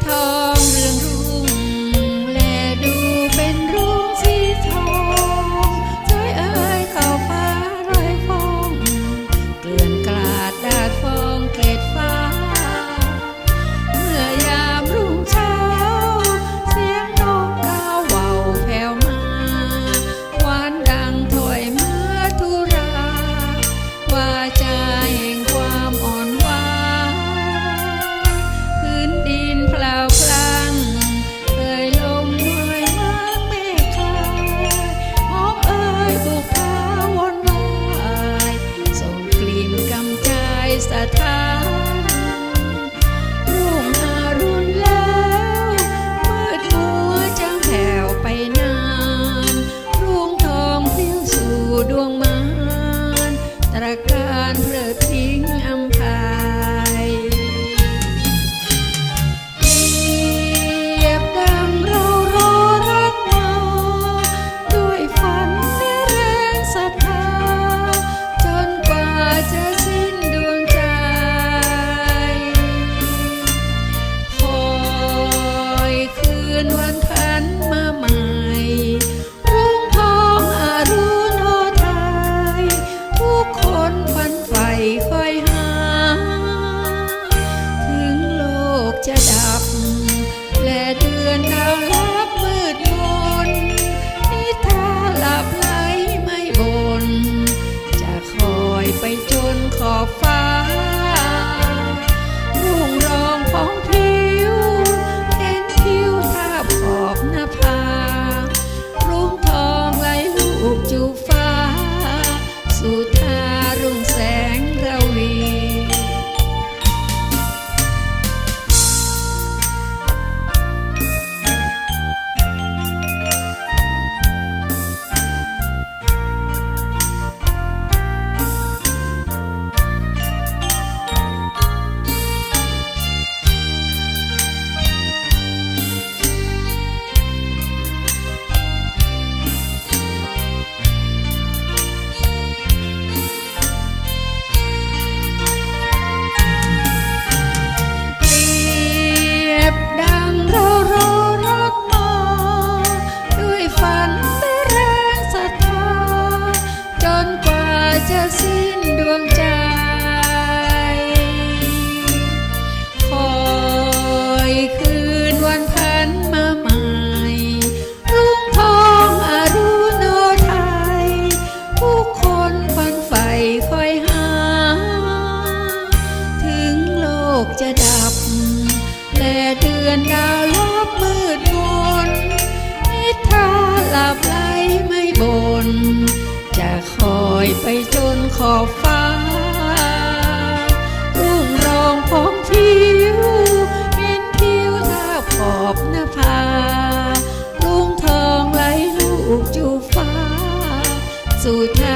thơm จะดับ แต่เดือนดาวลบมืดมนนิทราหลับไหลไม่บน จะคอยไปจนขอบฟ้ารุ่งรองพองผิวเป็นผิวทาขอบหน้าลุ่งทองไหลลูกจูฟ้า สู่ทา